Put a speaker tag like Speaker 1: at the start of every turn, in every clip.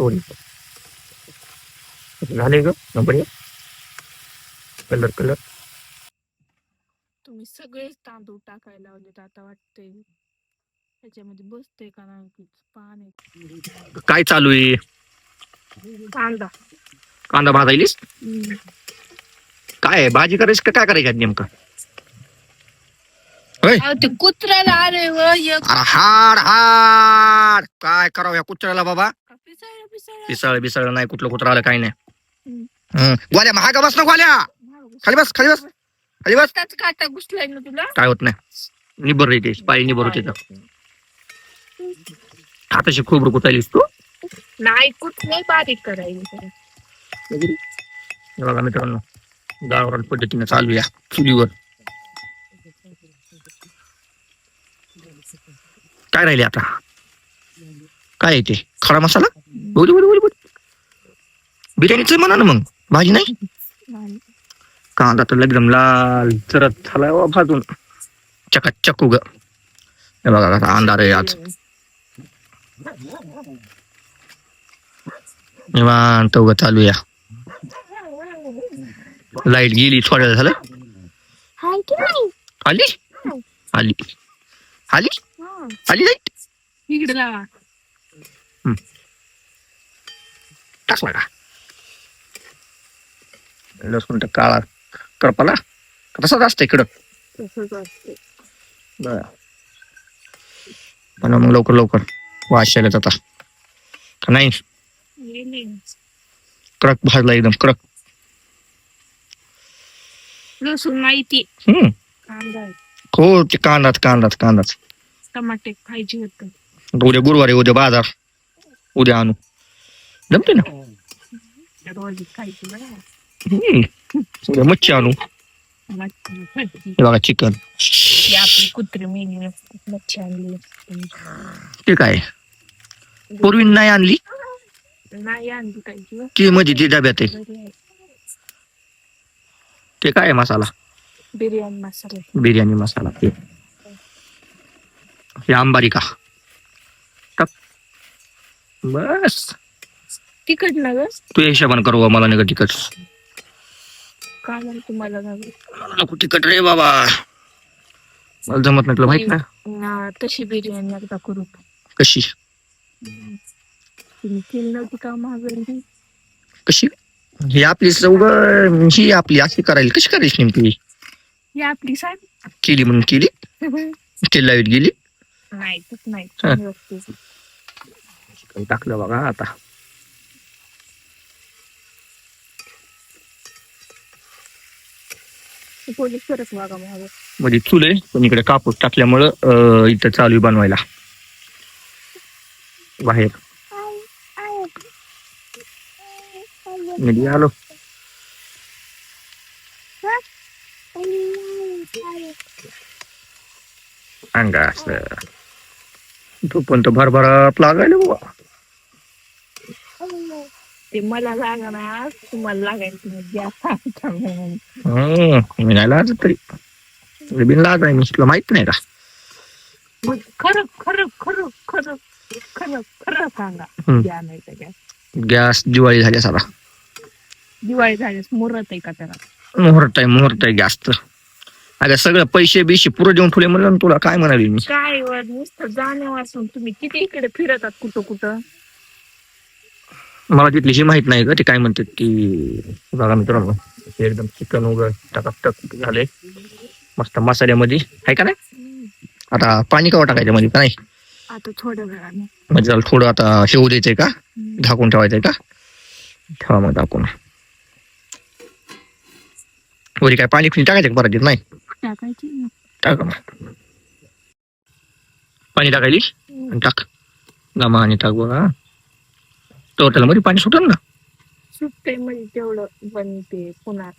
Speaker 1: Story झाले ग? Number colour colour
Speaker 2: तुम्ही सगळेच तांदूळ टाकायला लावलेत आता वाटतंय. त्याच्यामध्ये बसते का नाही आहे
Speaker 1: काय चालू आहे?
Speaker 2: कांदा.
Speaker 1: कांदा भाजायलीस? काय? भाजी करायची का काय करायचं नेमकं?
Speaker 2: कुत्र्याला
Speaker 1: अरे हाड हाड. काय करावं या कुत्र्याला बाबा? पिसळ. बिसळ नाही कुठलं कुत्र आलं काही नाही.
Speaker 2: हम्म.
Speaker 1: महाग बस ना गोल्या खाली बस खाली बस. खाली बस.
Speaker 2: आताच काटा घुसलाय ना तुला?
Speaker 1: काय होत नाही. निबर येते पायी निबर होते हाताशी खोबरं कुचायलीस तू?
Speaker 2: नाही कुठले बारीक करायचं
Speaker 1: हे बघा मित्रांनो गावरान पद्धतीने चालू या चुलीवर. काय राहिले आता? काय आहे ते? खडा मसाला? बोल बोल बोल बोल. बिर्याणीच म्हणा ना मग. भाजी नाही. कांदा तर एकदम लाल चरत झालाय वा भाजून. चका चकू ग. हे बघा कसा अंधार आहे आज. निवांत उगा चालू या. लाइट गेली थोड्या झालं.
Speaker 2: हाय की नाही?
Speaker 1: आली? आली. आली?
Speaker 2: हा.
Speaker 1: आली लाइट?
Speaker 2: इकडे लावा
Speaker 1: टाकला का लसूण काळा करपाला. तसाच असतं इकडं. बरं. मग लवकर लवकर. वाशायला जाता. का नाही. कडक भाजला एकदम कडक.
Speaker 2: लसूण नाही ती
Speaker 1: हम्म
Speaker 2: कांदा.
Speaker 1: हो ते कांदाच कांदाच कांदाच
Speaker 2: टमाटे खायचे होते.
Speaker 1: उद्या गुरुवारी उद्या बाजार. उद्या आणू जमते ना
Speaker 2: रोज खायची बरं
Speaker 1: हम्म. उद्या मच्छी आणू
Speaker 2: मच्छी खायची.
Speaker 1: हे बघा चिकन
Speaker 2: ती आपली कुत्री मेली मच्छी आणली
Speaker 1: ते काय पूर्वी नाही आणली
Speaker 2: नाही आणली खायची
Speaker 1: ती मध्ये ती डब्यात आहे
Speaker 2: बरी आहे.
Speaker 1: ते काय आहे मसाला
Speaker 2: बिर्याणी मसाला
Speaker 1: बिर्याणी मसाला ते हे आंबारी का टाक. बस.
Speaker 2: तिखट ना ग.
Speaker 1: तू हिशोबान करू मला नाही का तिकट
Speaker 2: काय झालं तुम्हाला ना ग?
Speaker 1: नको तिकट रे बाबा. मला जमत नाही तुला माहीत ना?
Speaker 2: ना, तशी बिर्याणी एकदा करू.
Speaker 1: कशी?
Speaker 2: तुम्ही केली नव्हती का मागं?
Speaker 1: कशी? ही आपली चौघ ही आपली अशी करायला. कशी करायची नेमकी?
Speaker 2: ही आपली साहेब
Speaker 1: केली म्हणून केली? ते लाइट गेली?
Speaker 2: नाही तस नाही
Speaker 1: हा. टाकलं बघा आता
Speaker 2: म्हणजे पोलीस
Speaker 1: चूल आहे पण इकडे कापूस टाकल्यामुळं अं, इथं चालू आहे बनवायला बाहेर मध्ये आलो अंगा असं तू पण तो भरभरात लागायला बुवा
Speaker 2: ते मला लागा ना तुम्हाला लागायला तुम्ही द्या सांगता म्हणून.
Speaker 1: हम्म, मी नाही लाजत तरी बिन लाज आहे मी तुला माहीत नाही का?
Speaker 2: मग खरं खरं खरं खरं खरं खरं सांगा.
Speaker 1: हम्म.
Speaker 2: नाही तर
Speaker 1: गॅस दिवाळी झाली सारा
Speaker 2: दिवाळी झाल्यास मुरत आहे का त्याला?
Speaker 1: मुहूर्त आहे मुहूर्त आहे गॅसचं. अगं सगळं पैसे बिशे पुरं देऊन ठेवले म्हणलं ना तुला काय म्हणाली मी?
Speaker 2: काय वर नुसतं जाण्या वाचून तुम्ही किती इकडे फिरतात कुठं कुठं
Speaker 1: मला तिथली जी माहीत नाही का ते काय म्हणतात की बघा मित्रांनो एकदम चिकन वगैरे टक झाले. मस्त मसाल्यामध्ये आहे का नाही? आता पाणी कवा टाकायचं मध्ये का नाही?
Speaker 2: आता थोड्या वेळाने.
Speaker 1: म्हणजे त्याला थोडं आता शेवू द्यायचंय का? झाकून ठेवायचंय का? ठेवा मग टाकून वरी काय पाणी फिनी टाकायचं का परत नाही?
Speaker 2: टाकायची ना.
Speaker 1: टाका मग पाणी टाकायली आणि टाक. गमा आणि टाक बघा. मध्ये पाणी सुटल ना?
Speaker 2: सुटते म्हणजे तेवढं पण ते पुन्हा.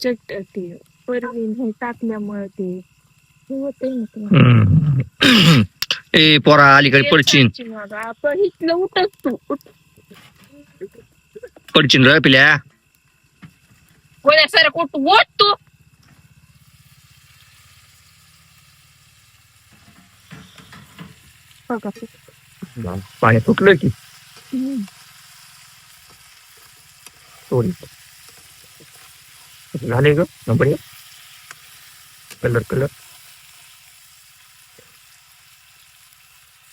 Speaker 2: चट ते परवीन हे टाकल्यामुळे ते हे होतंय ना ते.
Speaker 1: हम्म. ए पोरा अलीकडे पडचिन.
Speaker 2: आपण इथलं उठत तू उठ.
Speaker 1: पडचिन र पिल्या?
Speaker 2: गोळ्या साऱ्या कुठ ओट तू. बघा
Speaker 1: पाणी सुटलं की? स्टोरी झाले ग नंबर कलर कलर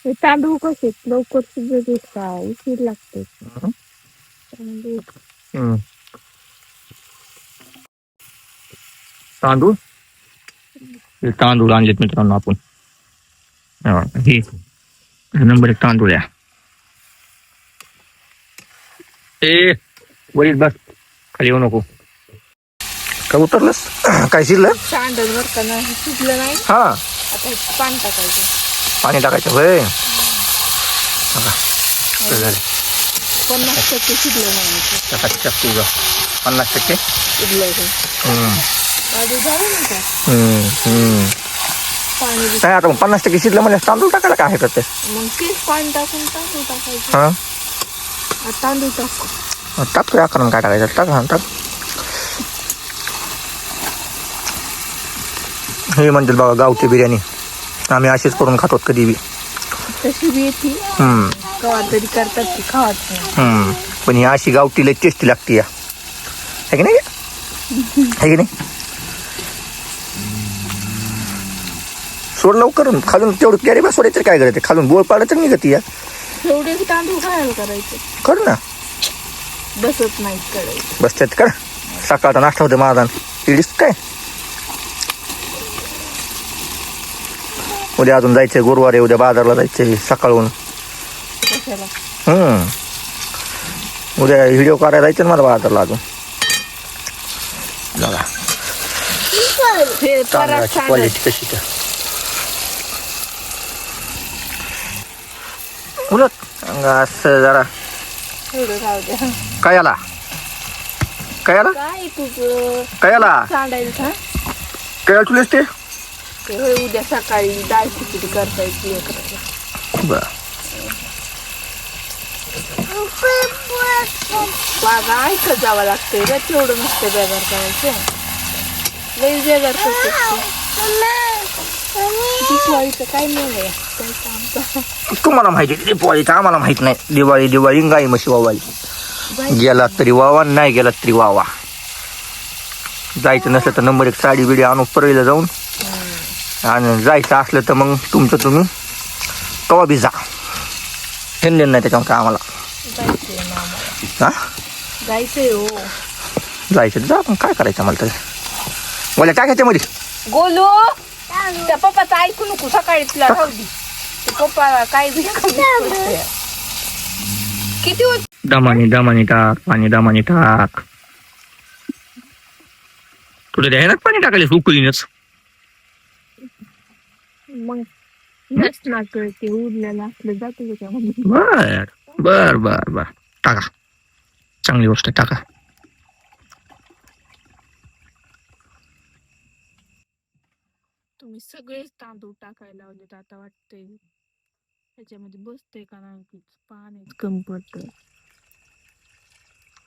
Speaker 2: हे तांदूळ कसे लवकर शिजत का उशीर लागते तांदूळ
Speaker 1: तांदूळ हे तांदूळ आणलेत मित्रांनो आपण। हा, हे नंबर एक तांदूळ आहे ए वरील बस. खाली येऊ नको. काय उतरलंस? काय शिरलं?
Speaker 2: तांदूळ बर का नाही शिजलं नाही.
Speaker 1: हा.
Speaker 2: आता हे पाणी टाकायचं.
Speaker 1: पाणी टाकायचं वय झालं.
Speaker 2: पन्नास टक्के शिजलं नाही
Speaker 1: पन्नास टक्के
Speaker 2: शिजलं हे.
Speaker 1: हम्म,
Speaker 2: आधी झालं ना का
Speaker 1: हम्म, हम्म.
Speaker 2: पाणी बी-
Speaker 1: नाही आता मग पन्नास टक्के शिजलं म्हणजे तांदूळ टाकायला काय हरकत आहे?
Speaker 2: मग तेच पाणी टाकून तांदूळ टाकायचं.
Speaker 1: हा?
Speaker 2: तांदूळ टाकू
Speaker 1: टाक तुझ्या कारण काय टाकायचं? टाक हा टाक. हे म्हणतील बघा गावठी बिर्याणी. आम्ही अशीच करून खातो कधी बी.
Speaker 2: तशी बी येते.
Speaker 1: हम्म,
Speaker 2: कवा तरी करतात ती खावाच नाही.
Speaker 1: हम्म. पण ही अशी गावठी लय टेस्टी लागते या. है की नाही? है की नाही? सोड लवकर खालून तेवढं कॅरी बा सोडायचं काय करायचं खालून बोळ तर निघत या.
Speaker 2: एवढे तांदूळ खायला करायचे.
Speaker 1: कर ना.
Speaker 2: बसत नाहीत करायचं.
Speaker 1: बस त्यात कर. सकाळचा नाश्ता होते माझा. इडीस काय? उद्या अजून जायचंय गुरुवारी उद्या बाजारला जायचंय सकाळून
Speaker 2: कशाला?
Speaker 1: हम्म. उद्या व्हिडिओ काढायला जायचं ना मला बाजारला अजून. बघा
Speaker 2: हे
Speaker 1: तांदळाची क्वालिटी कशी त्या उलट. असं जरा.
Speaker 2: एवढं राहू द्या.
Speaker 1: काय आला काय आला
Speaker 2: काय तुझं
Speaker 1: काय आला
Speaker 2: सांडायला का
Speaker 1: काय आला तुलाच ते?
Speaker 2: ते होय उद्या सकाळी डाळ खिचडी करता येते लेकराला.
Speaker 1: बर.
Speaker 2: बागा ऐकत जावं लागतंय रे तेवढं नसतं बेजार करायचं. लई बेजार करते दिवाळीचं काय नाही काय काम?
Speaker 1: तुम्हाला माहिती आहे. दिवाळीचं आम्हाला माहीत नाही. दिवाळी दिवाळी गाई म्हशी वावाली. गेला तरी वावा नाही गेला तरी वावा. जायचं नसलं तर नंबर एक साडी बिडी आणून परळीला जाऊन. आणि जायचं असलं तर मग तुमचं तुम्ही कवा बी जा. हेंदेन नाही त्याच्यावर काय आम्हाला.
Speaker 2: आम्हाला.
Speaker 1: हा?
Speaker 2: हो.
Speaker 1: जायचं जा पण काय करायचं मला तरी? बोला टाकायच्या मध्ये
Speaker 2: गोलू! त्या पप्पाचं ऐकू नको सकाळी तुला राहू दे. ते पप्पा काय बी कमी करतोय. किती होत
Speaker 1: दमानी दमानी टाक पाणी दमानी टाक. तुला द्यायला पाणी टाकायला उकळीनच.
Speaker 2: मग नसणार ते उरलेलं असलं जातं त्याच्यामध्ये.
Speaker 1: बर बर बर बर. टाका. चांगली गोष्ट आहे, टाका.
Speaker 2: तुम्ही सगळेच तांदूळ टाकायला लावलेत आता वाटतंय त्याच्यामध्ये बसतंय का नाही पाणी कमी पडतं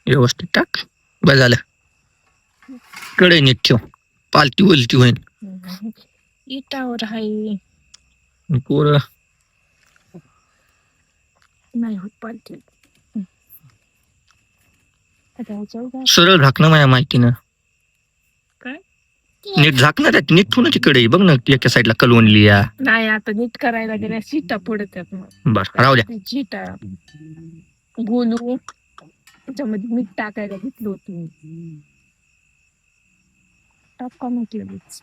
Speaker 1: व्यवस्थित टाक. बस झालं. कडे नीट ठेव. पालती उलटी होईल
Speaker 2: इटावर आहे
Speaker 1: पोर.
Speaker 2: नाही होत पालती. आता ह्याच्यावर काय?
Speaker 1: सरळ झाकणं माझ्या माहितीनं? नीट झाकणार त्यात नीट ठेवण्याची कडे बघ ना एका साईडला कलवणली या
Speaker 2: नाही आता नीट करायला गेल्या शिटा पडतात मग.
Speaker 1: बर राहू द्या.
Speaker 2: शिटा गोलू त्याच्यामध्ये मीठ टाकायला घेतलं होतं टाका म्हटलं मीठ.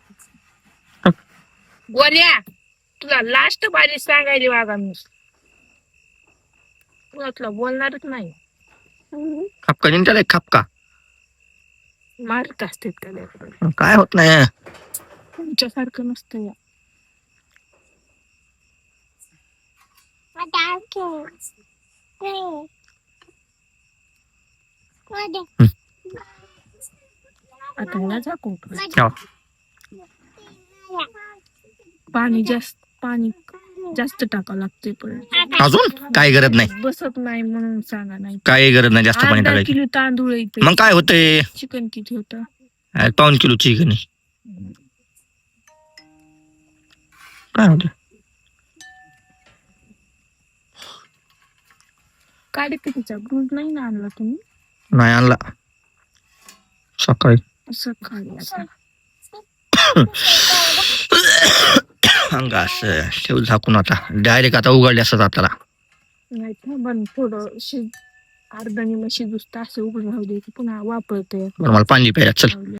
Speaker 1: टाक.
Speaker 2: गोल्या तुला लास्ट बारी सांगायली वागा मी. तुला तुला बोलणारच नाही.
Speaker 1: खापका एक खापका.
Speaker 2: मारत असते त्याला
Speaker 1: काय होत नाही.
Speaker 2: तुमच्यासारखं नसतं या. आता ह्याला झाकून ठेव. पाणी जास्त पाणी जास्त टाकावं लागतंय पण
Speaker 1: अजून काय गरज नाही
Speaker 2: बसत नाही म्हणून सांगा नाही
Speaker 1: काय गरज नाही जास्त पाणी
Speaker 2: अर्धा
Speaker 1: टाकायची
Speaker 2: किलो तांदूळ येते
Speaker 1: मग काय होतंय
Speaker 2: चिकन किती होतं
Speaker 1: अरे, पाऊन किलो चिकन आहे. काय होतं
Speaker 2: काढे ग्रूज नाही ना आणला तुम्ही
Speaker 1: नाही आणला सकाळी
Speaker 2: सकाळी आता
Speaker 1: अंगा असं. ठेव झाकून आता. डायरेक्ट आता उघडले असतात आपल्याला.
Speaker 2: नाही ना थोडं शिज अर्धा निम शिजूस तास उघडून राहू द्यायचं पुन्हा वापरते
Speaker 1: बरं मला पाणी प्यायला. चल.